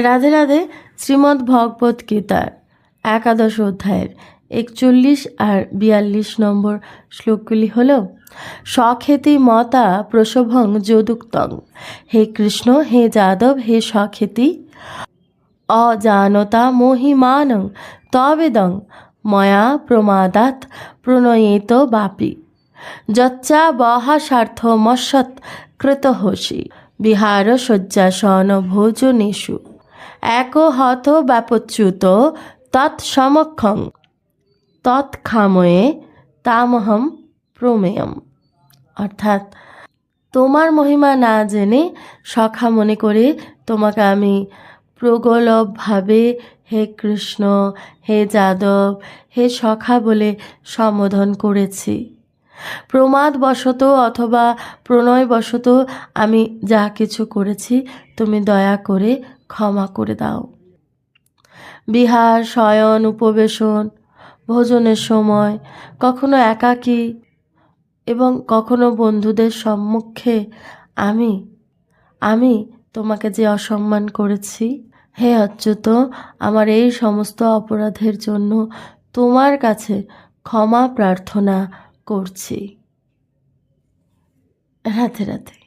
রাধে রাধে, শ্রীমদ্ ভগবত গীতার একাদশ অধ্যায়ের একচল্লিশ আর বিয়াল্লিশ নম্বর শ্লোকগুলি হল, সখেতি মতা প্রসভং যদুক্তং। হে কৃষ্ণ, হে যাদব, হে সখেতি, অজানতা মহিমানং তবেদং, ময়া প্রমাদাত প্রণয়েত বাপি। যচ্চা বহাসার্থ মৎসৎ কৃতহসি, বিহার শয্যাসন ভোজনেষু এক হত ব্যাপচ্যুত তৎসমক্ষং। তৎক্ষাময়ে তামহম প্রমেয়ম। অর্থাৎ, তোমার মহিমা না জেনে সখা মনে করে তোমাকে আমি প্রগলভভাবে হে কৃষ্ণ, হে যাদব, হে সখা বলে সম্বোধন করেছি। প্রমাদ প্রমাদবশত অথবা প্রণয় প্রণয়বশত আমি যা কিছু করেছি, তুমি দয়া করে ক্ষমা করে দাও। বিহার, শয়ন, উপবেশন, ভোজনের সময় কখনো একাকী এবং কখনো বন্ধুদের সম্মুখে আমি আমি তোমাকে যে অসম্মান করেছি, হে অচ্যুত, আমার এই সমস্ত অপরাধের জন্য তোমার কাছে ক্ষমা প্রার্থনা করছি। রাধে রাধে।